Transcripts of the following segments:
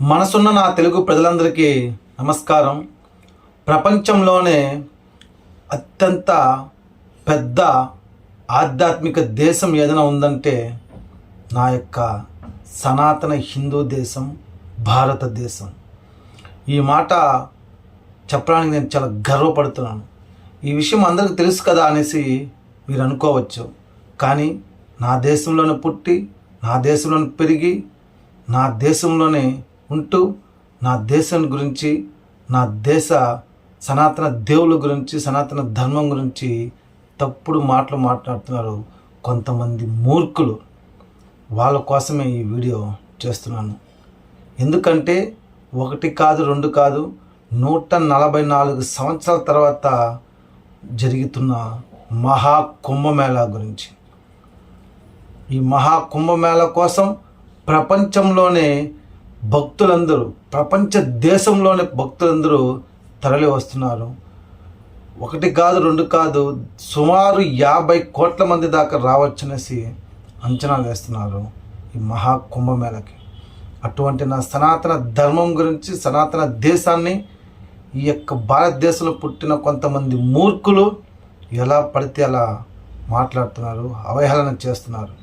మనసున్న నా తెలుగు ప్రజలందరికీ నమస్కారం. ప్రపంచంలోనే అత్యంత పెద్ద ఆధ్యాత్మిక దేశం ఏదైనా ఉందంటే నా యొక్క సనాతన హిందూ దేశం భారతదేశం ఈ మాట చెప్పడానికి నేను చాలా గర్వపడుతున్నాను. ఈ విషయం అందరికీ తెలుసు కదా అనేసి మీరు అనుకోవచ్చు. కానీ నా దేశంలోనే పుట్టి నా దేశంలోనే పెరిగి నా దేశంలోనే ఉంటూ నా దేశం గురించి నా దేశ సనాతన దేవుల గురించి సనాతన ధర్మం గురించి తప్పుడు మాటలు మాట్లాడుతున్నారు కొంతమంది మూర్ఖులు. వాళ్ళ కోసమే ఈ వీడియో చేస్తున్నాను. ఎందుకంటే ఒకటి కాదు రెండు కాదు నూట నలభై నాలుగు సంవత్సరాల తర్వాత జరుగుతున్న మహా కుంభమేళా గురించి. ఈ మహా కుంభమేళా కోసం ప్రపంచంలోనే భక్తులందరూ ప్రపంచ దేశంలోనే భక్తులందరూ తరలి వస్తున్నారు. ఒకటి కాదు రెండు కాదు సుమారు యాభై కోట్ల మంది దాకా రావచ్చనేసి అంచనా వేస్తున్నారు ఈ మహా కుంభమేళకి అటువంటి నా సనాతన ధర్మం గురించి సనాతన దేశాన్ని ఈ యొక్క భారతదేశంలో పుట్టిన కొంతమంది మూర్ఖులు ఎలా పడితే అలా మాట్లాడుతున్నారు అవహేళన చేస్తున్నారు.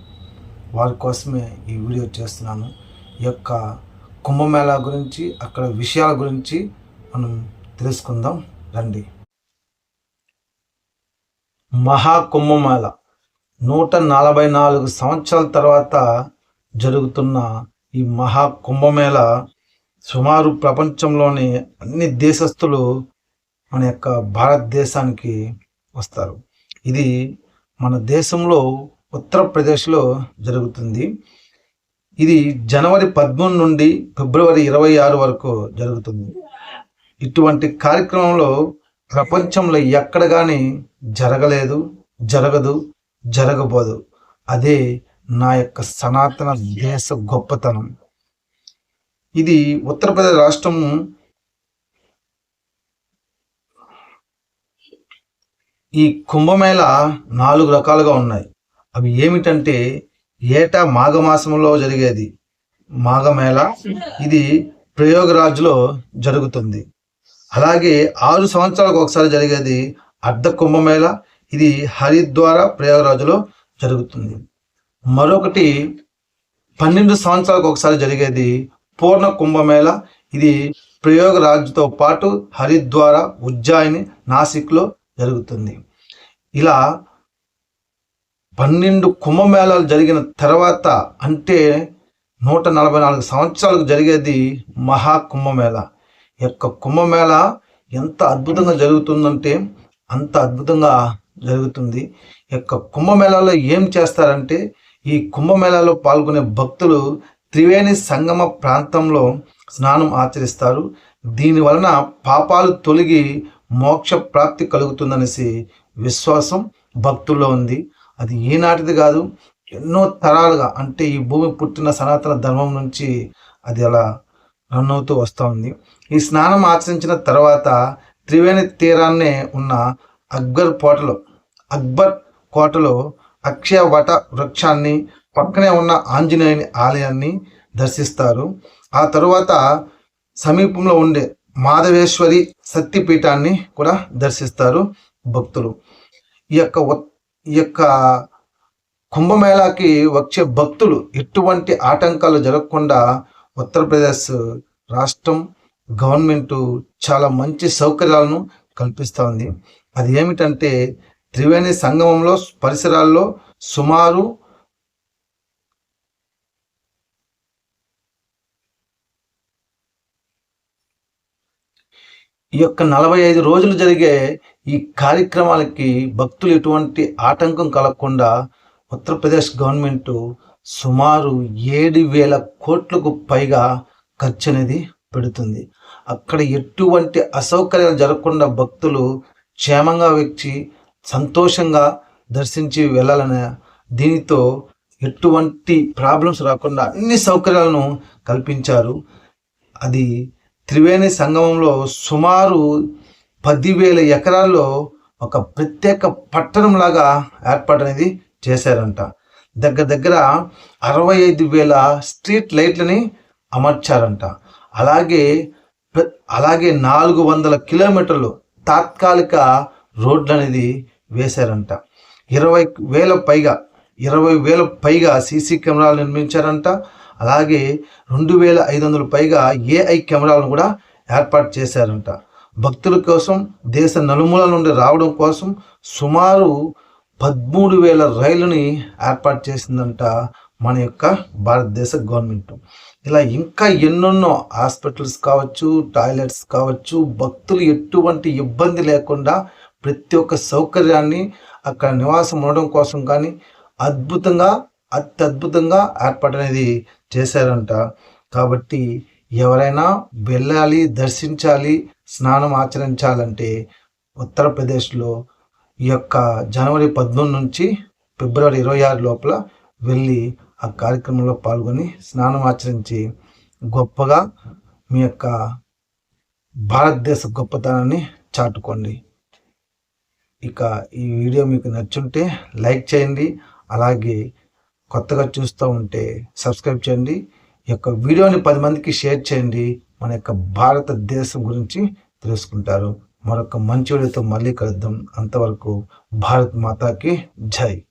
వారి కోసమే ఈ వీడియో చేస్తున్నాను. ఈ యొక్క కుంభమేళా గురించి అక్కడ విషయాల గురించి మనం తెలుసుకుందాం. రండి. మహా కుంభమేళ నూట నలభై నాలుగు సంవత్సరాల తర్వాత జరుగుతున్న ఈ మహా కుంభమేళ సుమారు ప్రపంచంలోని అన్ని దేశస్థులు మన యొక్క భారతదేశానికి వస్తారు. ఇది మన దేశంలో ఉత్తరప్రదేశ్లో జరుగుతుంది. ఇది జనవరి పదమూడు నుండి ఫిబ్రవరి ఇరవై ఆరు వరకు జరుగుతుంది. ఇటువంటి కార్యక్రమంలో ప్రపంచంలో ఎక్కడ కానీ జరగలేదు జరగదు జరగబోదు. అదే నా యొక్క సనాతన దేశ గొప్పతనం. ఇది ఉత్తరప్రదేశ్ రాష్ట్రం ఈ కుంభమేళ నాలుగు రకాలుగా ఉన్నాయి. అవి ఏమిటంటే ఏటా మాఘమాసంలో జరిగేది? మాఘమేళ. ఇది ప్రయోగరాజ్లో జరుగుతుంది. అలాగే ఆరు సంవత్సరాలకు ఒకసారి జరిగేది అర్ధ కుంభమేళ ఇది హరిద్వార ప్రయోగరాజులో జరుగుతుంది. మరొకటి పన్నెండు సంవత్సరాలకు ఒకసారి జరిగేది పూర్ణ కుంభమేళ ఇది ప్రయోగరాజ్తో పాటు హరిద్వార ఉజ్జాయిని నాసిక్లో జరుగుతుంది. ఇలా పన్నెండు కుంభమేళాలు జరిగిన తర్వాత అంటే నూట నలభై నాలుగు సంవత్సరాలకు జరిగేది మహా కుంభమేళ ఈ యొక్క కుంభమేళ ఎంత అద్భుతంగా జరుగుతుందంటే అంత అద్భుతంగా జరుగుతుంది. ఈ యొక్క కుంభమేళాలో ఏం చేస్తారంటే ఈ కుంభమేళాలో పాల్గొనే భక్తులు త్రివేణి సంగమ ప్రాంతంలో స్నానం ఆచరిస్తారు. దీని వలన పాపాలు తొలగి మోక్ష ప్రాప్తి కలుగుతుందనేసి విశ్వాసం భక్తుల్లో ఉంది. అది ఈనాటిది కాదు ఎన్నో తరాలుగా అంటే ఈ భూమి పుట్టిన సనాతన ధర్మం నుంచి అది అలా రన్ అవుతూ వస్తూ ఉంది. ఈ స్నానం ఆచరించిన తర్వాత త్రివేణి తీరాన్నే ఉన్న అక్బర్ కోటలో అక్బర్ కోటలో అక్షయ వట వృక్షాన్ని పక్కనే ఉన్న ఆంజనేయుని ఆలయాన్ని దర్శిస్తారు. ఆ తరువాత సమీపంలో ఉండే మాధవేశ్వరి శక్తిపీఠాన్ని కూడా దర్శిస్తారు భక్తులు. ఈ యొక్క ఈ యొక్క కుంభమేళాకి వచ్చే భక్తులు ఎటువంటి ఆటంకాలు జరగకుండా ఉత్తరప్రదేశ్ రాష్ట్రం గవర్నమెంట్ చాలా మంచి సౌకర్యాలను కల్పిస్తూ ఉంది. అది ఏమిటంటే త్రివేణి సంగమంలో పరిసరాల్లో సుమారు ఈ యొక్క నలభై ఐదు రోజులు జరిగే ఈ కార్యక్రమాలకి భక్తులు ఎటువంటి ఆటంకం కలగకుండా ఉత్తరప్రదేశ్ గవర్నమెంట్ సుమారు ఏడు వేల కోట్లకు పైగా ఖర్చు అనేది పెడుతుంది. అక్కడ ఎటువంటి అసౌకర్యాలు జరగకుండా భక్తులు క్షేమంగా వచ్చి సంతోషంగా దర్శించి వెళ్ళాలనే దీనితో ఎటువంటి ప్రాబ్లమ్స్ రాకుండా అన్ని సౌకర్యాలను కల్పించారు. అది త్రివేణి సంగమంలో సుమారు పదివేల ఎకరాల్లో ఒక ప్రత్యేక పట్టణంలాగా ఏర్పాటు అనేది చేశారంట. దగ్గర దగ్గర అరవై ఐదు వేల స్ట్రీట్ లైట్లని అమర్చారంట. అలాగే అలాగే నాలుగు వందల కిలోమీటర్లు తాత్కాలిక రోడ్లు అనేది వేశారంట. ఇరవై వేల పైగా ఇరవై వేల పైగా సీసీ కెమెరాలు నిర్మించారంట. అలాగే రెండు వేల ఐదు వందల పైగా ఏఐ కెమెరాలను కూడా ఏర్పాటు చేశారంట. భక్తుల కోసం దేశ నలుమూల నుండి రావడం కోసం సుమారు పదమూడు వేల రైలుని ఏర్పాటు చేసిందంట మన యొక్క భారతదేశ గవర్నమెంట్. ఇలా ఇంకా ఎన్నెన్నో హాస్పిటల్స్ కావచ్చు టాయిలెట్స్ కావచ్చు భక్తులు ఎటువంటి ఇబ్బంది లేకుండా ప్రతి ఒక్క సౌకర్యాన్ని అక్కడ నివాసం ఉండడం కోసం కానీ అద్భుతంగా అత్యద్భుతంగా ఏర్పాటు అనేది చేశారంట. కాబట్టి ఎవరైనా వెళ్ళాలి దర్శించాలి స్నానం ఆచరించాలంటే ఉత్తరప్రదేశ్లో ఈ యొక్క జనవరి పద్మూడు నుంచి ఫిబ్రవరి ఇరవై ఆరు లోపల వెళ్ళి ఆ కార్యక్రమంలో పాల్గొని స్నానం ఆచరించి గొప్పగా మీ యొక్క భారతదేశ గొప్పతనాన్ని చాటుకోండి. ఇక ఈ వీడియో మీకు నచ్చుంటే లైక్ చేయండి అలాగే కొత్తగా చూస్తూ ఉంటే సబ్స్క్రైబ్ చేయండి ఈ యొక్క వీడియోని పది మందికి షేర్ చేయండి. మన యొక్క భారతదేశం గురించి తెలుసుకుంటారు. మరొక మంచి వీడియోతో మళ్ళీ కలుద్దాం. అంతవరకు భారత్ మాతాకి జై.